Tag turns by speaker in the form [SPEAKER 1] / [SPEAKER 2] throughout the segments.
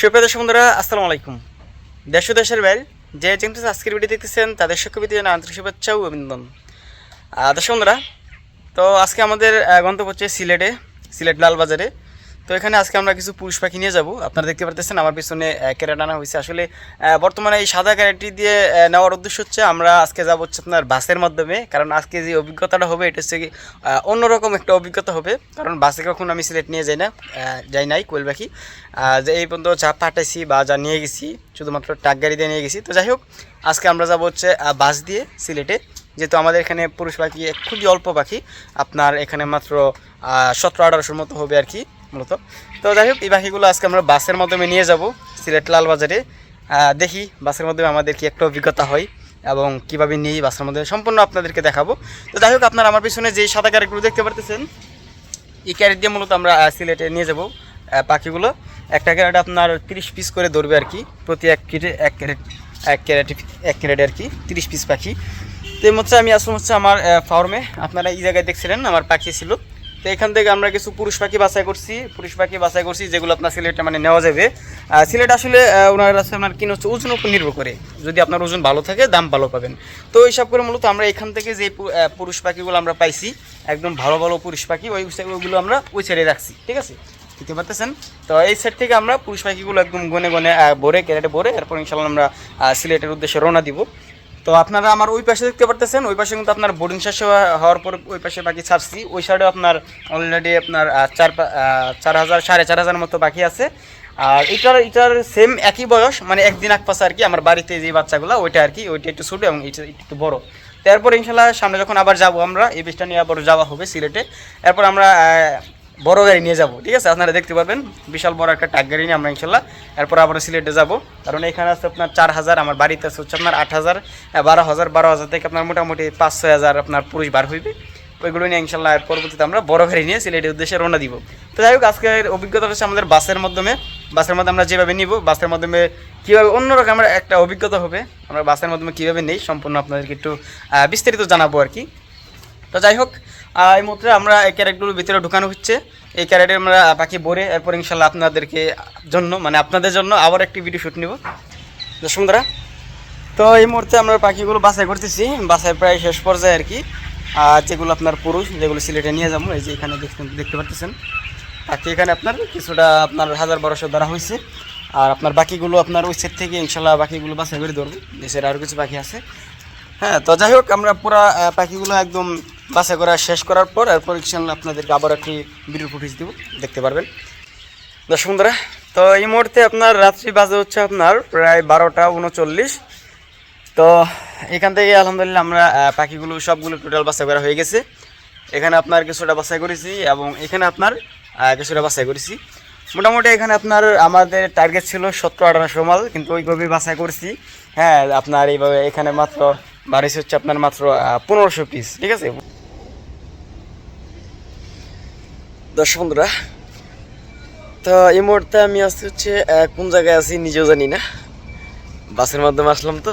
[SPEAKER 1] সুপ্রিয় দর্শক বন্ধুরা, আসসালামু আলাইকুম। দেশ দেশের বাইরে যে যেখানে আজকের ভিডিও দেখতেছেন, তাদের সকলকে জানা আন্তরিক শুভেচ্ছা ও অভিনন্দন। দর্শক বন্ধুরা, তো আজকে আমাদের গন্তব্য হচ্ছে সিলেটে, সিলেট লালবাজারে। তো এখানে আজকে আমরা কিছু পুরুষ পাখি নিয়ে যাব। আপনারা দেখতে পারতেছেন, আমার পিছনে ক্যারেট আনা হয়েছে আসলে বর্তমানে এই সাদা ক্যারেটটি দিয়ে নেওয়ার উদ্দেশ্য হচ্ছে আমরা আজকে যাব হচ্ছে আপনার বাসের মাধ্যমে। কারণ আজকে যে অভিজ্ঞতাটা হবে, এটা হচ্ছে অন্যরকম একটা অভিজ্ঞতা হবে। কারণ বাসে কখন আমি সিলেট নিয়ে যাই না যাই নাই কোয়েল পাখি। যে এই পর্যন্ত যা পাঠাইছি বা যা নিয়ে গেছি, শুধুমাত্র ট্রাক গাড়ি দিয়ে নিয়ে গেছি। তো যাই হোক, আজকে আমরা যাব হচ্ছে বাস দিয়ে সিলেটে। যেহেতু আমাদের এখানে পুরুষ পাখি, খুবই অল্প পাখি। আপনার এখানে মাত্র সতেরো আঠারোশোর মতো হবে আর কি। মূলত। তো যাই হোক, এই পাখিগুলো আজকে আমরা বাসের মাধ্যমে নিয়ে যাব, সিলেট লালবাজারে। দেখি বাসের মাধ্যমে আমাদের কি একটা অভিজ্ঞতা হয় এবং কীভাবে নিই বাসের মধ্যে সম্পূর্ণ আপনাদেরকে দেখাবো। তো যাই হোক, আপনারা আমার পিছনে যে সাদা ক্যারেটগুলো দেখতে পারতেছেন, এই ক্যারেট দিয়ে মূলত আমরা সিলেটে নিয়ে যাব পাখিগুলো। একটা ক্যারেট আপনার তিরিশ পিস করে ধরবে আর কি, প্রতি এক কেটে, এক ক্যারেট এক ক্যারেট, এক ক্যারেটে আর কি, তিরিশ পিস পাখি। তো এই মধ্যে আমি, আসলে হচ্ছে আমার ফার্মে। আপনারা এই জায়গায় দেখছিলেন, আমার পাখি ছিল। তো এখান থেকে আমরা কিছু পুরুষ পাখি বাছাই করছি, পুরুষ পাখি বাছাই করছি যেগুলো আপনার সিলেটে মানে নেওয়া যাবে। সিলেট আসলে ওনার আছে আপনার কিনে হচ্ছে ওজনের উপর নির্ভর করে। যদি আপনার ওজন ভালো থাকে, দাম ভালো পাবেন। তো এইসব করে মূলত আমরা এখান থেকে যে পুরুষ পাখিগুলো আমরা পাইছি, একদম ভালো ভালো পুরুষ পাখি, ওই ওইগুলো আমরা ওই ছেড়ে রাখছি, ঠিক আছে? দেখতে পারতেছেন? তো এই সেট থেকে আমরা পুরুষ পাখিগুলো একদম গনে গনে ভরে ক্যারেটে ভরে এরপর ইনশাল্লাহ আমরা সিলেটের উদ্দেশ্যে রওনা দিব। তো আপনারা আমার ওই পাশে দেখতে পারতেছেন, ওই পাশে কিন্তু আপনার বোর্ডিং শেষ হওয়ার পর ওই পাশে বাকি ছাড়ছি। ওই সাইডে আপনার অলরেডি আপনার চার চার হাজার, সাড়ে চার হাজার মতো বাকি আছে। আর এটার এটার সেম একই বয়স মানে একদিন এক পাশে আর কি আমার বাড়িতে যে বাচ্চাগুলো, ওইটা আর কি, ওইটা একটু ছোটো এবং এটা একটু বড়। তারপর ইনশাল্লাহ সামনে যখন আবার যাব আমরা, এই বিষটা নিয়ে আবার যাওয়া হবে সিলেটে। এরপর আমরা বড় গাড়ি নিয়ে যাব, ঠিক আছে? আপনারা দেখতে পারবেন, বিশাল বড় একটা টাক গাড়ি নিয়ে আমরা ইনশাল্লাহ এরপর আবার সিলেটে যাব। কারণ এখানে আছে আপনার চার হাজার, আমার বাড়িতে আছে হচ্ছে আপনার আট হাজার বারো হাজার বারো হাজার থেকে আপনার মোটামুটি পাঁচ ছয় হাজার আপনার পুরুষ বার হইবে। ওইগুলো নিয়ে ইনশাল্লাহ পরবর্তীতে আমরা বড় গাড়ি নিয়ে সিলেটের উদ্দেশ্যে রওনা দিব। তো যাই হোক, আজকের অভিজ্ঞতা হচ্ছে আমাদের বাসের মাধ্যমে। বাসের মাধ্যমে আমরা যেভাবে নিব, বাসের মাধ্যমে কীভাবে অন্যরকম আমরা একটা অভিজ্ঞতা হবে, আমরা বাসের মাধ্যমে কীভাবে নেই, সম্পূর্ণ আপনাদেরকে একটু বিস্তারিত জানাব আর কি। তো যাই হোক এই মুহূর্তে আমরা এই ক্যারেটগুলোর ভিতরে ঢুকানো হচ্ছে। এই ক্যারেটে আমরা পাখি ভরে এরপর ইনশাল্লাহ আপনাদেরকে জন্য মানে আপনাদের জন্য আবার একটি ভিডিও শ্যুট নিব। দর্শক বন্ধুরা, তো এই মুহূর্তে আমরা পাখিগুলো বাছাই করতেছি। বাছাই প্রায় শেষ পর্যায়ে আর কি। আর যেগুলো আপনার পুরুষ, যেগুলো সিলেটে নিয়ে যাব, এই যে এখানে দেখতে দেখতে পাচ্ছেন পাখি এখানে আপনার কিছুটা আপনার হাজার বারোশো ধরা হয়েছে। আর আপনার বাকিগুলো আপনার ওই সেট থেকে ইনশাল্লাহ বাকিগুলো বাছাই করে ধরবো। দেশের আরও কিছু পাখি আছে। হ্যাঁ তো যাই হোক, আমরা পুরা পাখিগুলো একদম বাছাই করা শেষ করার পর এরপর ইনশাল্লাহ আপনাদেরকে আবার একটি ভিডিও ফুটেজ দিব। দেখতে পারবেন। দর্শক বন্ধুরা, তো এই মুহূর্তে আপনার রাত্রি বাজে হচ্ছে আপনার প্রায় বারোটা উনচল্লিশ। তো এখান থেকে আলহামদুলিল্লাহ আমরা পাখিগুলো সবগুলো টোটাল বাছাই করা হয়ে গেছে। এখানে আপনার কিছুটা বাছাই করেছি এবং এখানে আপনার কিছুটা বাছাই করেছি। মোটামুটি এখানে আপনার আমাদের টার্গেট ছিল সত্তর আঠারোশো মাল কিন্তু ওইভাবে বাছাই করছি। হ্যাঁ আপনার এইভাবে এখানে মাত্র বাড়িছে হচ্ছে আপনার মাত্র পনেরোশো পিস ঠিক আছে? দর্শক বন্ধুরা তো এই মুহূর্তে আমি আসছি হচ্ছে কোন জায়গায় আছি নিজেও জানি না। বাসের মাধ্যমে আসলাম তো।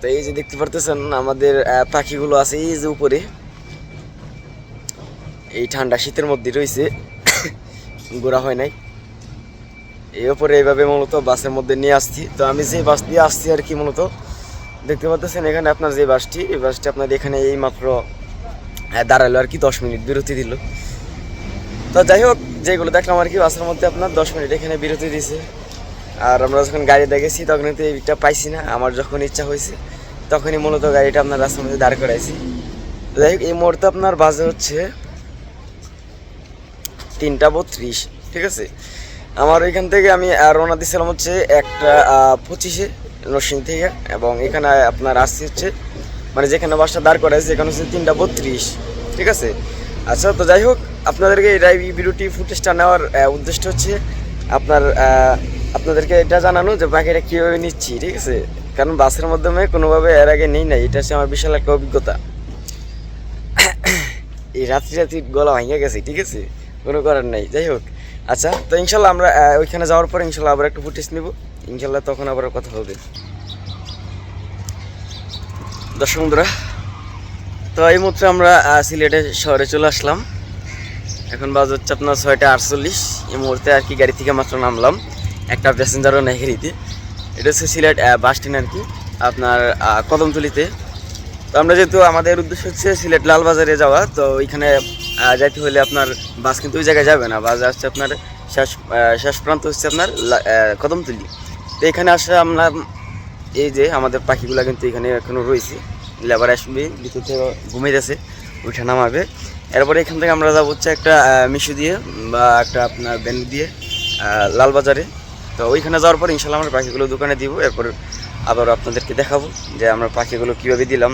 [SPEAKER 1] তো এই যে দেখতে পারতেছেন, আমাদের পাখিগুলো আছে এই যে উপরে। এই ঠান্ডা শীতের মধ্যে রয়েছে। গোড়া হয় নাই। এই ওপরে এইভাবে মূলত বাসের মধ্যে নিয়ে আসছি। তো আমি যে বাস দিয়ে আসছি আর কি মূলত, দেখতে পাচ্ছেন এখানে আপনার যে বাসটি, এই বাসটি আপনার এখানে এই মাত্র দাঁড়াল আর কি দশ মিনিট, বিরতি দিল। তো যাই হোক, যেগুলো দেখলাম আর কি, বাসের মধ্যে আপনার দশ মিনিট এখানে বিরতি দিয়েছে। আর আমরা যখন গাড়ি দেখেছি তখন কিন্তু এইটা পাইছি না। আমার যখন ইচ্ছা হয়েছে, তখনই মূলত গাড়িটা আপনার রাস্তার মধ্যে দাঁড় করাইছি। যাই হোক, এই মুহূর্তে আপনার বাজে হচ্ছে তিনটা বত্রিশ, ঠিক আছে? আমার ওইখান থেকে আমি রওনা দিয়েছিলাম হচ্ছে একটা পঁচিশে নরসিং থেকে, এবং এখানে আপনার আসছি হচ্ছে মানে যেখানে বাসটা দাঁড় করাইছে, এখানে হচ্ছে তিনটা বত্রিশ, ঠিক আছে? আচ্ছা তো যাই হোক আপনাদেরকে এটা এই ভিডিওটি ফুটেজটা নেওয়ার উদ্দেশ্য হচ্ছে আপনার আপনাদেরকে এটা জানানো যে পাখিটা কীভাবে নিচ্ছি ঠিক আছে? কারণ বাসের মাধ্যমে কোনোভাবে এর আগে নেই নাই এটা হচ্ছে আমার বিশাল একটা অভিজ্ঞতা। এই রাত্রি রাত্রি গলা ভেঙে গেছে ঠিক আছে? কোনো করার নাই যাই হোক। আচ্ছা তো ইনশাল্লাহ আমরা ওইখানে যাওয়ার পর ইনশাল্লাহ আবার একটু ফুটেজ নিব। ইনশাল্লাহ তখন আবার কথা হবে। দর্শক বন্ধুরা তো এই মুহূর্তে আমরা আহ, সিলেটে শহরে চলে আসলাম। এখন বাজ হচ্ছে আপনার ছয়টা আটচল্লিশ। এই মুহূর্তে আর কি গাড়ি থেকে মাত্র নামলাম। একটা প্যাসেঞ্জারও নেই হেরিতে এটা হচ্ছে সিলেট বাস স্ট্যান্ড আর কি। আপনার কদমতলিতে। তো আমরা যেহেতু আমাদের উদ্দেশ্য হচ্ছে সিলেট লালবাজারে যাওয়া, তো ওইখানে যাইতে হলে আপনার বাস কিন্তু ওই জায়গায় যাবে না। বাস আসছে আপনার শেষ শেষ প্রান্ত হচ্ছে আপনার কদমতলি। তো এখানে আসলে আমরা, এই যে আমাদের পাখিগুলো কিন্তু এখানে এখনও রয়েছে। লেবার আসবে, ভিতর থেকে গেছে উঠে নামাবে। এরপরে এখান থেকে আমরা যাব হচ্ছে একটা মিশু দিয়ে বা একটা আপনার ব্যান্ড দিয়ে লালবাজারে। তো ওইখানে যাওয়ার পর ইনশাল্লাহ আমরা পাখিগুলো দোকানে দিব, এরপর আবার আপনাদেরকে দেখাবো যে আমরা পাখিগুলো কীভাবে দিলাম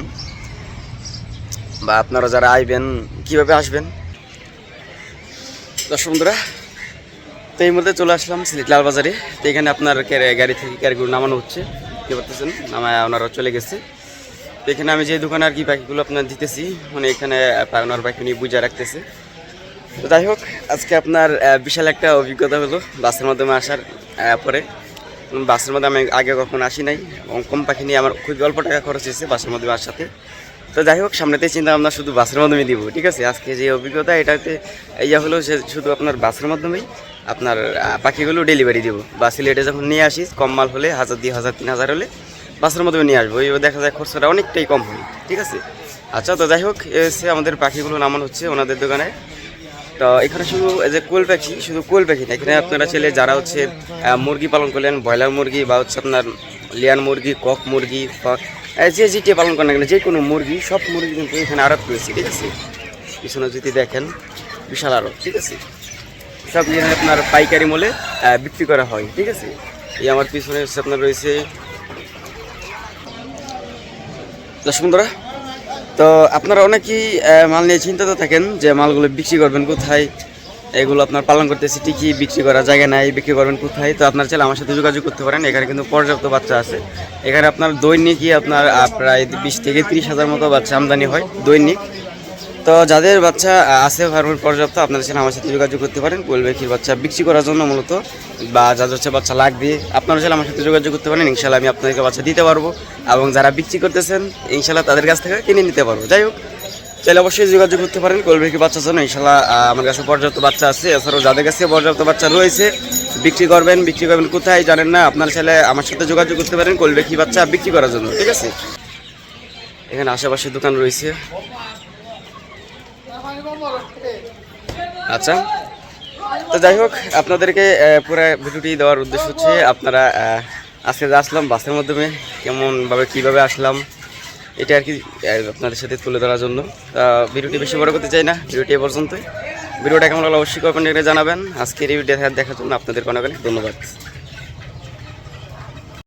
[SPEAKER 1] বা আপনারা যারা আসবেন কীভাবে আসবেন। দর্শক বন্ধুরা, তো এই মধ্যে চলে আসলাম সিলেট লালবাজারে। তো এখানে আপনার গাড়ি থেকে ক্যারিগুলো নামানো হচ্ছে দেখতে পাচ্ছেন নামায় ওনারা চলে গেছে। এখানে আমি যে দোকানে আর কি পাখিগুলো আপনার দিতেছি মানে এখানে পা- ওনার পাখি নিয়ে বুঝা রাখতেছে। তো যাই হোক, আজকে আপনার বিশাল একটা অভিজ্ঞতা হলো বাসের মাধ্যমে আসার পরে। বাসের মধ্যে আমি আগে কখনো আসি নাই কম পাখি নিয়ে আমার খুবই অল্প টাকা খরচ হয়েছে বাসের মাধ্যমে আসার সাথে। তো যাই হোক সামনেতে চিন্তা আমরা শুধু বাসের মাধ্যমে দিব, ঠিক আছে? আজকে যে অভিজ্ঞতা, এটাতে ইয়া হলো সে শুধু আপনার বাসের মাধ্যমেই আপনার পাখিগুলো ডেলিভারি দেবো। বা সিলেটে যখন নিয়ে আসিস কম মাল হলে হাজার, দুই হাজার, তিন হাজার হলে বাসের মধ্যে নিয়ে আসব। এইভাবে দেখা যায় খরচাটা অনেকটাই কম হয়। ঠিক আছে? আচ্ছা তো যাই হোক, এ হচ্ছে আমাদের পাখিগুলো নামানো হচ্ছে ওনাদের দোকানে। তো এখানে শুধু যে কোল পাখি, শুধু কোল পাখি না, এখানে আপনারা ছেলে যারা হচ্ছে মুরগি পালন করলেন, ব্রয়লার মুরগি বা হচ্ছে আপনার লিয়ান মুরগি, কক মুরগি বা যে যেটি পালন করেন না যে কোনো মুরগি, সব মুরগি কিন্তু এখানে আড়ত রয়েছে ঠিক আছে? পিছনে যদি দেখেন, বিশাল আড়ত ঠিক আছে? সব এখানে আপনার পাইকারি মূল্যে বিক্রি করা হয়, ঠিক আছে? এই আমার পিছনে হচ্ছে আপনার রয়েছে দর্শক বন্ধুরা, তো আপনারা অনেকেই মাল নিয়ে চিন্তাতে থাকেন যে মালগুলো বিক্রি করবেন কোথায়, এগুলো আপনার পালন করতেছি ঠিকই, বিক্রি করার জায়গা নাই, বিক্রি করবেন কোথায়, তো আপনার ছেলে আমার সাথে যোগাযোগ করতে পারেন, এখানে কিন্তু পর্যাপ্ত বাচ্চা আছে। এখানে আপনার দৈনিকই আপনার প্রায় বিশ থেকে তিরিশ হাজার মতো বাচ্চা আমদানি হয়, দৈনিক। তো যাদের বাচ্চা আছে ফার্মের পর্যাপ্ত আপনারা চাইলে আমার সাথে যোগাযোগ করতে পারেন। কোয়েল পাখির বাচ্চা বিক্রি করার জন্য মূলত, বা যাদের হচ্ছে বাচ্চা লাগবে, আপনারা চাইলে আমার সাথে যোগাযোগ করতে পারেন। ইনশাল্লাহ আমি আপনাদেরকে বাচ্চা দিতে পারব এবং যারা বিক্রি করতেছেন ইনশাল্লাহ তাদের কাছ থেকে কিনে নিতে পারব। যাই হোক, চাইলে অবশ্যই যোগাযোগ করতে পারেন পাখির বাচ্চার জন্য। ইনশাল্লাহ আমার কাছে পর্যাপ্ত বাচ্চা আছে। এছাড়াও যাদের কাছে পর্যাপ্ত বাচ্চা রয়েছে, বিক্রি করবেন বিক্রি করবেন কোথায় জানেন না, আপনারা চাইলে আমার সাথে যোগাযোগ করতে পারেন পাখি বাচ্চা বিক্রি করার জন্য। ঠিক আছে? এখানে আশেপাশে দোকান রয়েছে। আচ্ছা। তো যাই হোক, আপনাদেরকে পুরো ভিডিওটি দেওয়ার উদ্দেশ্য হচ্ছে আপনারা আজকে যে আসলাম বাসের মাধ্যমে, কেমনভাবে, কীভাবে আসলাম, এটা আর কি আপনাদের সাথে তুলে ধরার জন্য। ভিডিওটি বেশি বড় করতে চাই না, ভিডিওটি এ পর্যন্তই। ভিডিওটা কেমন লাগল অবশ্যই কমেন্টে জানাবেন। আজকের এই ভিডিও দেখার জন্য আপনাদের অনেক অনেক ধন্যবাদ।